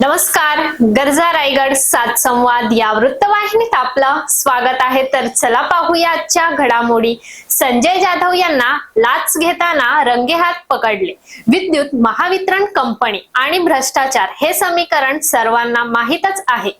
नमस्कार गरजा रायगड सात संवाद या वृत्तवाहिनीत आपलं स्वागत आहे. तर चला पाहूया आजच्या घडामोडी. संजय जाधव यांना लाच घेताना रंगेहात पकडले. विद्युत महावितरण कंपनी आणि भ्रष्टाचार हे समीकरण सर्वांना माहीतच आहे.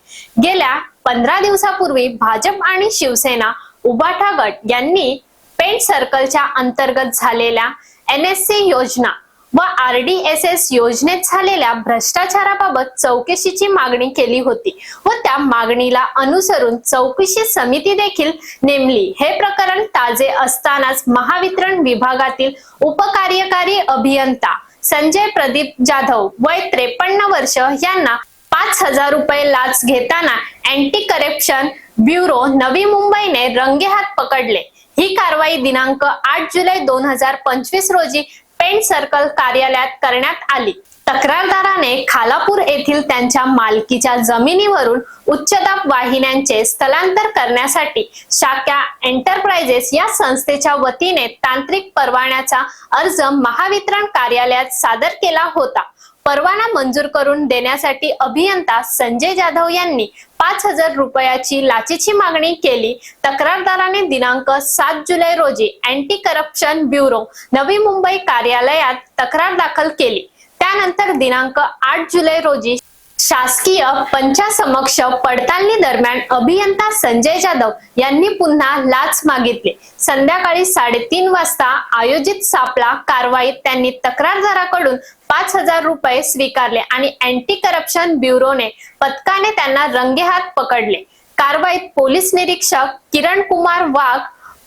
गेल्या पंधरा दिवसापूर्वी भाजप आणि शिवसेना उबाठा गट यांनी पेंट सर्कलच्या अंतर्गत झालेल्या एन एस सी योजना व आर डी एस एस योजनेत झालेल्या भ्रष्टाचाराबाबत चौकशीची मागणी केली होती व त्या मागणीला अनुसरून चौकशी समिती देखील नेमली. हे प्रकरण ताजे असतानाच महावितरण विभागातील उपकार्यकारी अभियंता संजय प्रदीप जाधव वय त्रेपन्न वर्ष यांना पाच हजार रुपये लाच घेताना अँटी करप्शन ब्युरो नवी मुंबईने रंगेहात पकडले. ही कारवाई दिनांक आठ जुलै दोन हजार पंचवीस रोजी पेंट सर्कल कार्यालयात करण्यात आली. तक्रारदाराने खालापूर येथील त्यांच्या मालकीच्या जमिनीवरून उच्चदाब वाहिन्यांचे स्थलांतर करण्यासाठी शाक्या एंटरप्राइजेस या संस्थेच्या वतीने तांत्रिक परवान्याचा अर्ज महावितरण कार्यालयात सादर केला होता. परवाना मंजूर करून देण्यासाठी अभियंता संजय जाधव यांनी पाच हजार रुपयाची लाचेची मागणी केली. तक्रारदाराने दिनांक सात जुलै रोजी anti corruption bureau Navi Mumbai कार्यालयात तक्रार दाखल केली. त्यानंतर दिनांक आठ जुलै रोजी शासकीय पंचासमक्ष पडताळणी दरम्यान अभियंता संजय जाधव यांनी पुन्हा लाच मागितली. संध्याकाळी साडेतीन वाजता आयोजित सापळा कारवाईत त्यांनी तक्रारदाराकडून पाच हजार रुपये स्वीकारले आणि अँटी करप्शन ब्युरोने पथकाने त्यांना रंगेहात पकडले. कारवाईत पोलीस निरीक्षक किरण कुमार वाघ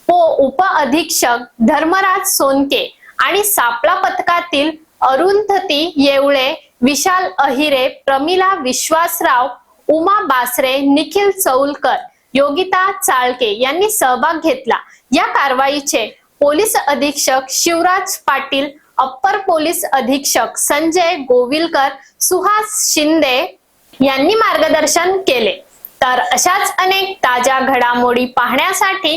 पो उप अधीक्षक धर्मराज सोनके आणि सापळा पथकातील अरुंधती येवळे विशाल अहिरे प्रमिला विश्वासराव उमा बासरे निखिल चौलकर योगिता चाळके यांनी सहभाग घेतला. या कारवाईचे पोलीस अधीक्षक शिवराज पाटील अप्पर पोलीस अधीक्षक संजय गोविलकर सुहास शिंदे यांनी मार्गदर्शन केले. तर अशाच अनेक ताज्या घडामोडी पाहण्यासाठी